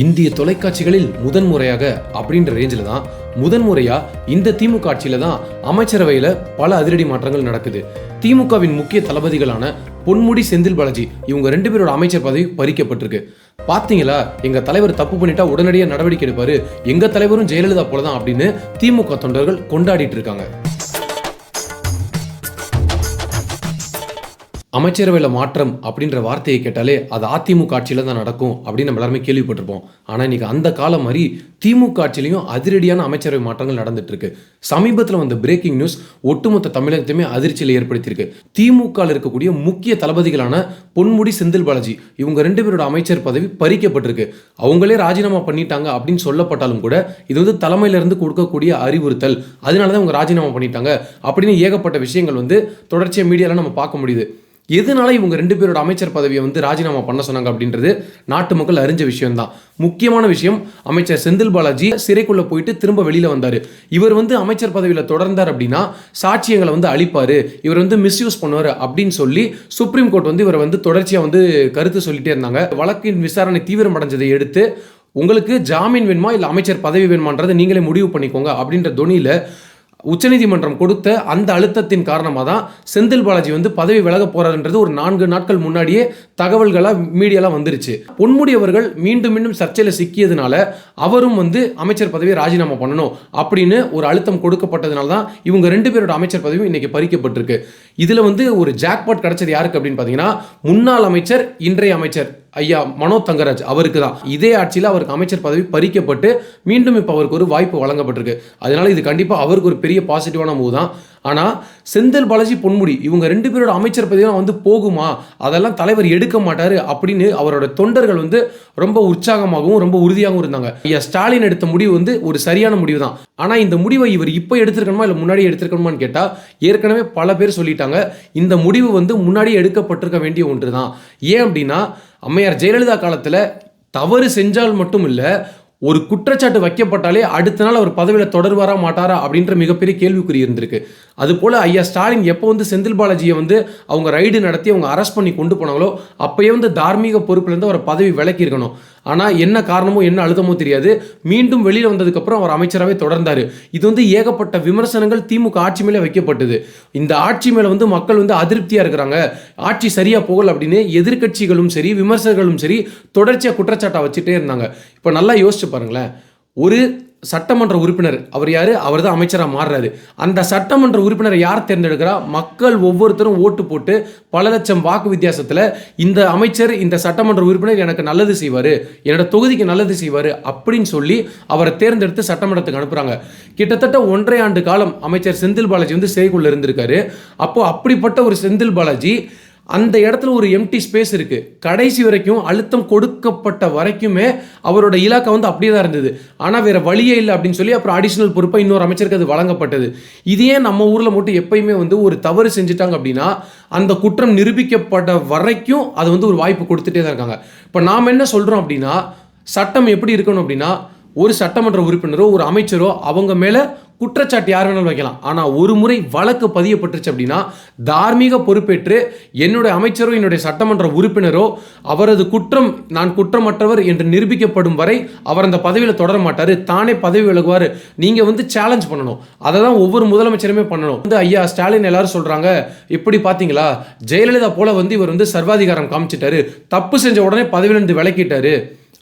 இந்திய தொலைக்காட்சிகளில் முதன்முறையாக அப்படின்ற ரேஞ்சில் தான் முதன்முறையா இந்த திமுக ஆட்சியில் தான் அமைச்சரவையில் பல அதிரடி மாற்றங்கள் நடக்குது. திமுகவின் முக்கிய தளபதிகளான பொன்முடி செந்தில் பாலாஜி இவங்க ரெண்டு பேரோட அமைச்சர் பதவி பறிக்கப்பட்டிருக்கு. பார்த்தீங்களா எங்க தலைவர் தப்பு பண்ணிட்டா உடனடியாக நடவடிக்கை எடுப்பாரு. எங்க தலைவரும் ஜெயலலிதா போல தான் அப்படின்னு திமுக தொண்டர்கள் கொண்டாடிட்டு இருக்காங்க. அமைச்சரவையில் மாற்றம் அப்படின்ற வார்த்தையை கேட்டாலே அது அதிமுக ஆட்சியில் தான் நடக்கும் அப்படின்னு நம்ம எல்லாருமே கேள்விப்பட்டிருப்போம். ஆனால் இன்னைக்கு அந்த காலம் மாதிரி திமுக ஆட்சியிலையும் அதிரடியான அமைச்சரவை மாற்றங்கள் நடந்துட்டுருக்கு சமீபத்தில் வந்த பிரேக்கிங் நியூஸ் ஒட்டுமொத்த தமிழகத்தையுமே அதிர்ச்சியில் ஏற்படுத்தியிருக்கு. திமுகவில் இருக்கக்கூடிய முக்கிய தளபதிகளான பொன்முடி செந்தில் பாலாஜி இவங்க ரெண்டு பேரோட அமைச்சர் பதவி பறிக்கப்பட்டிருக்கு. அவங்களே ராஜினாமா பண்ணிட்டாங்க அப்படின்னு சொல்லப்பட்டாலும் கூட இது வந்து தலைமையிலிருந்து கொடுக்கக்கூடிய அறிவுறுத்தல். அதனால தான் அவங்க ராஜினாமா பண்ணிட்டாங்க அப்படின்னு ஏகப்பட்ட விஷயங்கள் வந்து தொடர்ச்சியாக மீடியாவில் நம்ம பார்க்க முடியுது. எதனால இவங்க ரெண்டு பேரோட அமைச்சர் பதவியை வந்து ராஜினாமா பண்ண சொன்னாங்க அப்படின்றது நாட்டு மக்கள் அறிஞ்ச விஷயம்தான். முக்கியமான விஷயம் அமைச்சர் செந்தில் பாலாஜி சிறைக்குள்ளே போயிட்டு திரும்ப வெளியில் வந்தார். இவர் வந்து அமைச்சர் பதவியில் தொடர்ந்தார் அப்படின்னா சாட்சியங்களை வந்து அழிப்பார். இவர் வந்து மிஸ்யூஸ் பண்ணுவார் அப்படின்னு சொல்லி சுப்ரீம் கோர்ட் வந்து இவரை வந்து தொடர்ச்சியாக வந்து கருத்து சொல்லிட்டே இருந்தாங்க. வழக்கின் விசாரணை தீவிரமடைஞ்சதை எடுத்து உங்களுக்கு ஜாமீன் வேணுமா இல்லை அமைச்சர் பதவி வேணுமான்றதை நீங்களே முடிவு பண்ணிக்கோங்க அப்படின்ற தொனியில் உச்சநீதிமன்றம் கொடுத்த அந்த அழுத்தத்தின் காரணமாக தான் செந்தில் பாலாஜி வந்து பதவி விலக போறாருன்றது ஒரு நான்கு நாட்கள் முன்னாடியே தகவல்களாக மீடியாலாம் வந்துருச்சு. பொன்முடி அவர்கள் மீண்டும் மீண்டும் சர்ச்சையில் சிக்கியதுனால அவரும் வந்து அமைச்சர் பதவியை ராஜினாமா பண்ணணும் அப்படின்னு ஒரு அழுத்தம் கொடுக்கப்பட்டதுனால தான் இவங்க ரெண்டு பேரோட அமைச்சர் பதவியும் இன்னைக்கு பறிக்கப்பட்டிருக்கு. இதில் வந்து ஒரு ஜாக்பாட் கிடைச்சது யாருக்கு அப்படின்னு பார்த்தீங்கன்னா முன்னாள் அமைச்சர் இன்றைய அமைச்சர் ஐயா மனோ தங்கராஜ் அவருக்கு தான். இதே ஆட்சியில் அவருக்கு அமைச்சர் பதவி பறிக்கப்பட்டு மீண்டும் இப்போ அவருக்கு ஒரு வாய்ப்பு வழங்கப்பட்டிருக்கு. அதனால இது கண்டிப்பாக அவருக்கு ஒரு பெரிய பாசிட்டிவான மூவ் தான். ஆனால் செந்தில் பாலாஜி பொன்முடி இவங்க ரெண்டு பேரோட அமைச்சர் பதவியெல்லாம் வந்து போகுமா? அதெல்லாம் தலைவர் எடுக்க மாட்டார் அப்படின்னு அவரோட தொண்டர்கள் வந்து ரொம்ப உற்சாகமாகவும் ரொம்ப உறுதியாகவும் இருந்தாங்க. ஐயா ஸ்டாலின் எடுத்த முடிவு வந்து ஒரு சரியான முடிவு தான் ஆனால் இந்த முடிவை இவர் இப்போ எடுத்திருக்கணுமா இல்லை முன்னாடி எடுத்திருக்கணுமான்னு கேட்டால் ஏற்கனவே பல பேர் சொல்லிட்டாங்க. இந்த முடிவு வந்து முன்னாடியே எடுக்கப்பட்டிருக்க வேண்டிய ஒன்று தான் ஏன் அப்படின்னா அம்மையார் ஜெயலலிதா காலத்தில் தவறு செஞ்சால் மட்டும் இல்லை ஒரு குற்றச்சாட்டு வைக்கப்பட்டாலே அடுத்த நாள் அவர் பதவியில் தொடர்வாரா மாட்டாரா அப்படின்ற மிகப்பெரிய கேள்விக்குறி இருந்திருக்கு. அதுபோல் ஐயா ஸ்டாலின் எப்போ வந்து செந்தில் பாலாஜியை வந்து அவங்க ரைடு நடத்தி அவங்க அரெஸ்ட் பண்ணி கொண்டு போனாங்களோ அப்பயே வந்து தார்மீக பொறுப்புலேருந்து அவர் பதவி விலக்கி இருக்கணும் ஆனால் என்ன காரணமோ என்ன அழுத்தமோ தெரியாது. மீண்டும் வெளியில் வந்ததுக்கப்புறம் அவர் அமைச்சராகவே தொடர்ந்தார். இது வந்து ஏகப்பட்ட விமர்சனங்கள் திமுக ஆட்சி மேலே வைக்கப்பட்டது. இந்த ஆட்சி மேலே வந்து மக்கள் வந்து அதிருப்தியாக இருக்கிறாங்க. ஆட்சி சரியாக போகல அப்படின்னு எதிர்க்கட்சிகளும் சரி விமர்சகர்களும் சரி தொடர்ச்சியாக குற்றச்சாட்டை வச்சுட்டே இருந்தாங்க. இப்போ நல்லா யோசிச்சு பாருங்களேன். ஒரு சட்டமன்ற உறுப்பினர். அவர் யார்? அவர் தான் அமைச்சராக மாறுறாரு. அந்த சட்டமன்ற உறுப்பினரை யார் தேர்ந்தெடுக்கிறா? மக்கள் ஒவ்வொருத்தரும் ஓட்டு போட்டு பல லட்சம் வாக்கு வித்தியாசத்தில் இந்த அமைச்சர் இந்த சட்டமன்ற உறுப்பினர் எனக்கு நல்லது செய்வார். என்னோட தொகுதிக்கு நல்லது செய்வார் அப்படின்னு சொல்லி அவரை தேர்ந்தெடுத்து சட்டமன்றத்துக்கு அனுப்புகிறாங்க கிட்டத்தட்ட ஒன்றரை ஆண்டு காலம் அமைச்சர் செந்தில் பாலாஜி வந்து செய்குள்ள இருந்திருக்காரு. அப்போது அப்படிப்பட்ட ஒரு செந்தில் பாலாஜி அந்த இடத்துல ஒரு எம்டி ஸ்பேஸ் இருக்கு. கடைசி வரைக்கும் அழுத்தம் கொடுக்கப்பட்ட வரைக்குமே அவரோட இலாக்கா வந்து அப்படியே தான் இருந்தது. ஆனால் வேற வழியே இல்லை அப்படின்னு சொல்லி அப்புறம் அடிஷனல் பொறுப்பை இன்னொரு அமைச்சருக்கு அது வழங்கப்பட்டது. இதே நம்ம ஊரில் மட்டும் எப்பயுமே வந்து ஒரு தவறு செஞ்சுட்டாங்க அப்படின்னா அந்த குற்றம் நிரூபிக்கப்பட்ட வரைக்கும் அது வந்து ஒரு வாய்ப்பு கொடுத்துட்டே தான் இருக்காங்க. இப்போ நாம் என்ன சொல்கிறோம் அப்படின்னா சட்டம் எப்படி இருக்கணும் அப்படின்னா ஒரு சட்டமன்ற உறுப்பினரோ ஒரு அமைச்சரோ அவங்க மேலே குற்றச்சாட்டு யார் வேணாலும் வைக்கலாம். ஆனால் ஒரு முறை வழக்கு பதியப்பட்டுருச்சு அப்படின்னா தார்மீக பொறுப்பேற்று என்னுடைய அமைச்சரோ என்னுடைய சட்டமன்ற உறுப்பினரோ அவரது குற்றம் நான் குற்றமற்றவர் என்று நிரூபிக்கப்படும் வரை அவர் அந்த பதவியில் தொடர மாட்டார். தானே பதவி விலகுவார். நீங்கள் வந்து சேலஞ்ச் பண்ணணும். அதை தான் ஒவ்வொரு முதலமைச்சருமே பண்ணணும். வந்து ஐயா ஸ்டாலின் எல்லாரும் சொல்கிறாங்க இப்படி பார்த்தீங்களா ஜெயலலிதா போல வந்து இவர் வந்து சர்வாதிகாரம் காமிச்சிட்டாரு. தப்பு செஞ்ச உடனே பதவியிலிருந்து விலக்கிட்டாரு.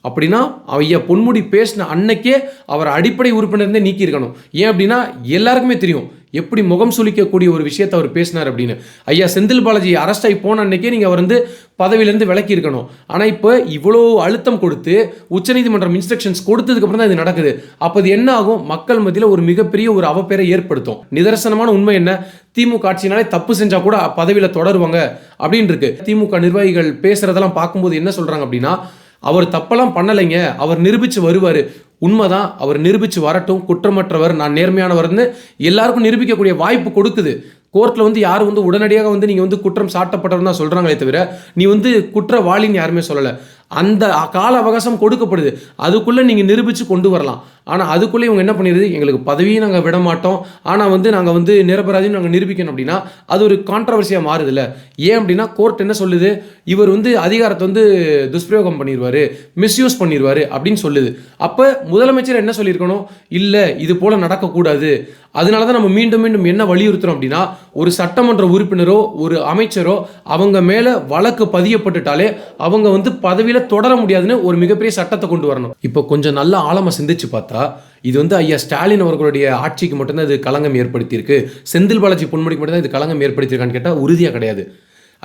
அப்படின்னா ஐயா பொன்முடி பேசின அன்னைக்கே அவர் அடிப்படை உறுப்பினர்ந்தே நீக்கியிருக்கணும். ஏன் அப்படின்னா எல்லாருக்குமே தெரியும். எப்படி முகம் சுளிக்கக்கூடிய ஒரு விஷயத்தை அவர் பேசினார் அப்படின்னு. ஐயா செந்தில் பாலாஜி அரெஸ்ட் ஆகி போன அன்னைக்கே நீங்கள் அவர் வந்து பதவியிலேருந்து விலக்கி இருக்கணும் ஆனால் இப்போ இவ்வளோ அழுத்தம் கொடுத்து உச்சநீதிமன்றம் இன்ஸ்ட்ரக்ஷன்ஸ் கொடுத்ததுக்கப்புறம் தான் இது நடக்குது. அப்போ இது என்ன ஆகும்? மக்கள் மத்தியில் ஒரு மிகப்பெரிய ஒரு அவப்பேரை ஏற்படுத்தும். நிதர்சனமான உண்மை என்ன? திமுக ஆட்சினாலே தப்பு செஞ்சால் கூட பதவியில் தொடருவாங்க அப்படின்னு இருக்கு. திமுக நிர்வாகிகள் பேசுகிறதெல்லாம் பார்க்கும்போது என்ன சொல்கிறாங்க அப்படின்னா அவர் தப்பெல்லாம் பண்ணலைங்க. அவர் நிரூபித்து வருவார். உண்மைதான் அவர் நிரூபிச்சு வரட்டும். குற்றமற்றவர் நான் நேர்மையானவர்னு எல்லாருக்கும் நிரூபிக்கக்கூடிய வாய்ப்பு கொடுக்குது. கோர்ட்டில் வந்து யாரும் வந்து உடனடியாக வந்து நீங்கள் வந்து குற்றம் சாட்டப்பட்டவர் தான் சொல்கிறாங்களே தவிர நீ வந்து குற்றவாளின்னு யாருமே சொல்லலை. அந்த கால அவகாசம் கொடுக்கப்படுது. அதுக்குள்ளே நீங்கள் நிரூபித்து கொண்டு வரலாம். ஆனால் அதுக்குள்ளே இவங்க என்ன பண்ணிடுது? எங்களுக்கு பதவியும் நாங்கள் விட மாட்டோம். ஆனால் வந்து நாங்கள் வந்து நிரபராதின்னு நாங்கள் நிரூபிக்கணும் அப்படின்னா அது ஒரு கான்ட்ரவர்சியாக மாறுதில்ல. ஏன் அப்படின்னா கோர்ட் என்ன சொல்லுது? இவர் வந்து அதிகாரத்தை வந்து துஷ்பிரயோகம் பண்ணிடுவார் மிஸ்யூஸ் பண்ணிடுவார் அப்படின்னு சொல்லுது. அப்போ முதலமைச்சர் என்ன சொல்லியிருக்கணும்? இல்லை இது போல் நடக்கக்கூடாது. அதனால தான் நம்ம மீண்டும் மீண்டும் என்ன வலியுறுத்துறோம் அப்படின்னா ஒரு சட்டமன்ற உறுப்பினரோ ஒரு அமைச்சரோ அவங்க மேலே வழக்கு பதியப்பட்டுட்டாலே அவங்க வந்து பதவியில் தொடர முடியாதுன்னு ஒரு மிகப்பெரிய சட்டத்தை கொண்டு வரணும். இப்போ கொஞ்சம் நல்ல ஆழமாக சிந்திச்சு பார்த்தா இது வந்து ஐயா ஸ்டாலின் அவர்களுடைய ஆட்சிக்கு மட்டும்தான் இது களங்கம் ஏற்படுத்தியிருக்கு. செந்தில் பாலாஜி பொன்முடிக்கு மட்டும்தான் இது களங்கம் ஏற்படுத்தியிருக்கான்னு கேட்டால் உறுதியாக கிடையாது.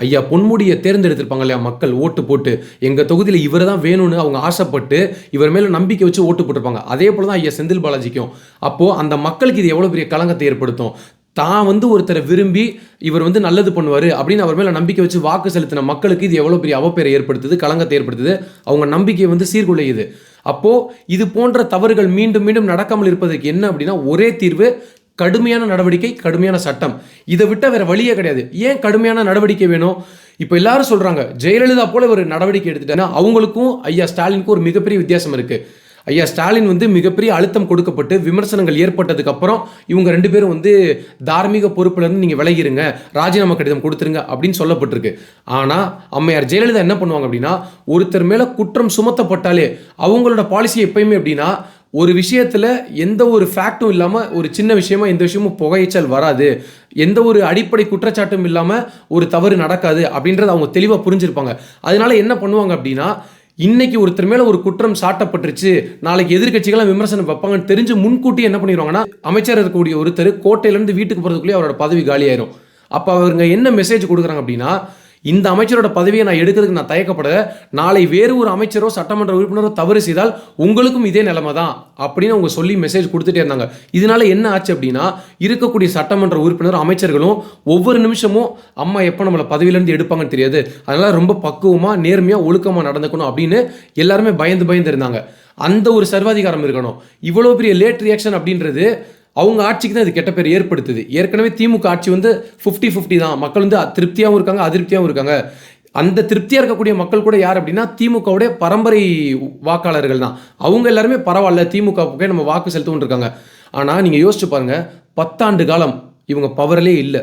ஐயா பொன்முடியை தேர்ந்தெடுத்திருப்பாங்க இல்லையா மக்கள் ஓட்டு போட்டு. எங்கள் தொகுதியில் இவர் தான் வேணும்னு அவங்க ஆசைப்பட்டு இவர் மேலே நம்பிக்கை வச்சு ஓட்டு போட்டிருப்பாங்க. அதே போல் தான் ஐயா செந்தில் பாலாஜிக்கும். அப்போது அந்த மக்களுக்கு இது எவ்வளோ பெரிய களங்கத்தை ஏற்படுத்தும்? தான் வந்து ஒருத்தரை விரும்பி இவர் வந்து நல்லது பண்ணுவார் அப்படின்னு அவர் மேலே நம்பிக்கை வச்சு வாக்கு செலுத்தின மக்களுக்கு இது எவ்வளோ பெரிய அவப்பேரை ஏற்படுத்துது களங்கத்தை ஏற்படுத்துது. அவங்க நம்பிக்கையை வந்து சீர்குலையுது. அப்போது இது போன்ற தவறுகள் மீண்டும் மீண்டும் நடக்காமல் இருப்பதற்கு என்ன அப்படின்னா ஒரே தீர்வு கடுமையான நடவடிக்கை கடுமையான சட்டம். இதை விட்டால் வேற வழியே கிடையாது. ஏன் கடுமையான நடவடிக்கை வேணும்? இப்போ எல்லாரும் சொல்றாங்க ஜெயலலிதா போல ஒரு நடவடிக்கை எடுத்துட்டாங்கன்னா அவங்களுக்கும் ஐயா ஸ்டாலினுக்கும் ஒரு மிகப்பெரிய வித்தியாசம் இருக்கு. ஐயா ஸ்டாலின் வந்து மிகப்பெரிய அழுத்தம் கொடுக்கப்பட்டு விமர்சனங்கள் ஏற்பட்டதுக்கு அப்புறம் இவங்க ரெண்டு பேரும் வந்து தார்மீக பொறுப்புல இருந்து நீங்க விலகிருங்க ராஜினாமா கடிதம் கொடுத்துருங்க அப்படின்னு சொல்லப்பட்டிருக்கு. ஆனா அம்மையார் ஜெயலலிதா என்ன பண்ணுவாங்க அப்படின்னா ஒருத்தர் மேல குற்றம் சுமத்தப்பட்டாலே அவங்களோட பாலிசி எப்பயுமே அப்படின்னா ஒரு விஷயத்தில் எந்த ஒரு ஃபேக்டும் இல்லாமல் ஒரு சின்ன விஷயமா எந்த விஷயமும் புகைச்சல் வராது. எந்த ஒரு அடிப்படை குற்றச்சாட்டும் இல்லாமல் ஒரு தவறு நடக்காது அப்படின்றத அவங்க தெளிவாக புரிஞ்சிருப்பாங்க. அதனால என்ன பண்ணுவாங்க அப்படின்னா இன்னைக்கு ஒருத்தர் மேல ஒரு குற்றம் சாட்டப்பட்டுருச்சு நாளைக்கு எதிர்கட்சிகளாம் விமர்சனம் வைப்பாங்கன்னு தெரிஞ்சு முன்கூட்டி என்ன பண்ணிடுவாங்கன்னா அமைச்சர் இருக்கக்கூடிய ஒருத்தர் கோட்டையிலேருந்து வீட்டுக்கு போகிறதுக்குள்ளேயே அவரோட பதவி காலியாயிரும். அப்போ அவருங்க என்ன மெசேஜ் கொடுக்குறாங்க அப்படின்னா இந்த அமைச்சரோட பதவியை நான் எடுக்கிறதுக்கு நான் தயக்கப்பட நாளை வேறு ஒரு அமைச்சரோ சட்டமன்ற உறுப்பினரோ தவறு செய்தால் உங்களுக்கும் இதே நிலைமை தான் அப்படின்னு அவங்க சொல்லி மெசேஜ் கொடுத்துட்டே இருந்தாங்க. இதனால என்ன ஆச்சு அப்படின்னா இருக்கக்கூடிய சட்டமன்ற உறுப்பினர் அமைச்சர்களும் ஒவ்வொரு நிமிஷமும் அம்மா எப்போ நம்மளை பதவியிலேருந்து எடுப்பாங்கன்னு தெரியாது. அதனால ரொம்ப பக்குவமாக நேர்மையாக ஒழுக்கமாக நடந்துக்கணும் அப்படின்னு எல்லாருமே பயந்து பயந்து இருந்தாங்க. அந்த ஒரு சர்வாதிகாரம் இருக்கணும். இவ்வளோ பெரிய லேட் ரியாக்ஷன் அப்படின்றது அவங்க ஆட்சிக்கு தான் இது கெட்ட பேர் ஏற்படுத்துது. ஏற்கனவே திமுக ஆட்சி வந்து ஃபிஃப்டி ஃபிஃப்டி தான். மக்கள் வந்து திருப்தியாகவும் இருக்காங்க அதிருப்தியாகவும் இருக்காங்க. அந்த திருப்தியாக இருக்கக்கூடிய மக்கள் கூட யார் அப்படின்னா திமுகவுடைய பரம்பரை வாக்காளர்கள் தான். அவங்க எல்லாருமே பரவாயில்ல திமுகவுக்கே நம்ம வாக்கு செலுத்தவும் இருக்காங்க. ஆனால் நீங்கள் யோசிச்சு பாருங்கள் பத்தாண்டு காலம் இவங்க பவரிலே இல்லை.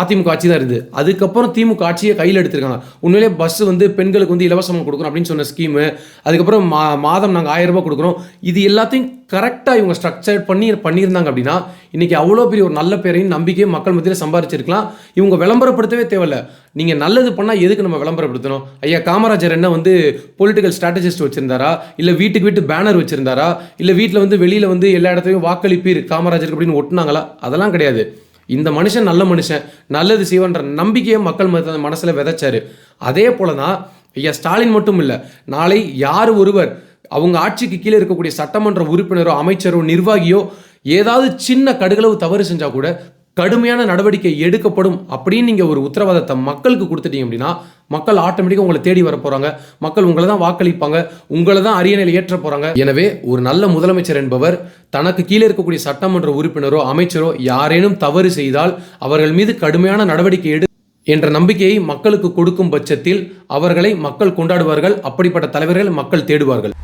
அதிமுக ஆட்சி தான் இருக்குது. அதுக்கப்புறம் திமுக ஆட்சியை கையில் எடுத்திருக்காங்க. உண்மையிலே பஸ் வந்து பெண்களுக்கு வந்து இலவசமாக கொடுக்குறோம் அப்படின்னு சொன்ன ஸ்கீமு அதுக்கப்புறம் மா மாதம் நாங்கள் ஆயிரம் ரூபாய் கொடுக்குறோம் இது எல்லாத்தையும் கரெக்டாக இவங்க ஸ்ட்ரக்சர் பண்ணி பண்ணியிருந்தாங்க அப்படின்னா இன்னைக்கு அவ்வளோ பெரிய ஒரு நல்ல பேரையும் நம்பிக்கையும் மக்கள் மத்தியில் சம்பாரிச்சிருக்கலாம். இவங்க விளம்பரப்படுத்தவே தேவையில்ல. நீங்கள் நல்லது பண்ணால் எதுக்கு நம்ம விளம்பரப்படுத்தணும்? ஐயா காமராஜர் என்ன வந்து பொலிட்டிக்கல் ஸ்ட்ராட்டஜிஸ்ட் வச்சுருந்தாரா? இல்லை வீட்டுக்கு வீட்டு பேனர் வச்சுருந்தாரா? இல்லை வீட்டில் வந்து வெளியில் வந்து எல்லா இடத்துலையும் வாக்களிப்பீர் காமராஜருக்கு அப்படின்னு ஒட்டுனாங்களா? அதெல்லாம் கிடையாது. இந்த மனுஷன் நல்ல மனுஷன் நல்லது செய்வன்ற நம்பிக்கையை மக்கள் மனசில் மனசுல விதைச்சாரு. அதே போல தான் ஐயா ஸ்டாலின் மட்டும் இல்லை நாளை யார் ஒருவர் அவங்க ஆட்சிக்கு கீழே இருக்கக்கூடிய சட்டமன்ற உறுப்பினரோ அமைச்சரோ நிர்வாகியோ ஏதாவது சின்ன கடுகளவு தவறு செஞ்சால் கூட கடுமையான நடவடிக்கை எடுக்கப்படும் அப்படின்னு நீங்கள் ஒரு உத்தரவாதத்தை மக்களுக்கு கொடுத்துட்டீங்க அப்படின்னா மக்கள் ஆட்டோமேட்டிக்காக உங்களை தேடி வர போகிறாங்க மக்கள் உங்களை தான் வாக்களிப்பாங்க. உங்களை தான் அரியணையில் ஏற்ற போகிறாங்க எனவே ஒரு நல்ல முதலமைச்சர் என்பவர் தனக்கு கீழே இருக்கக்கூடிய சட்டமன்ற உறுப்பினரோ அமைச்சரோ யாரேனும் தவறு செய்தால் அவர்கள் மீது கடுமையான நடவடிக்கை எடு என்ற நம்பிக்கையை மக்களுக்கு கொடுக்கும் பட்சத்தில் அவர்களை மக்கள் கொண்டாடுவார்கள். அப்படிப்பட்ட தலைவர்கள் மக்கள் தேடுவார்கள்.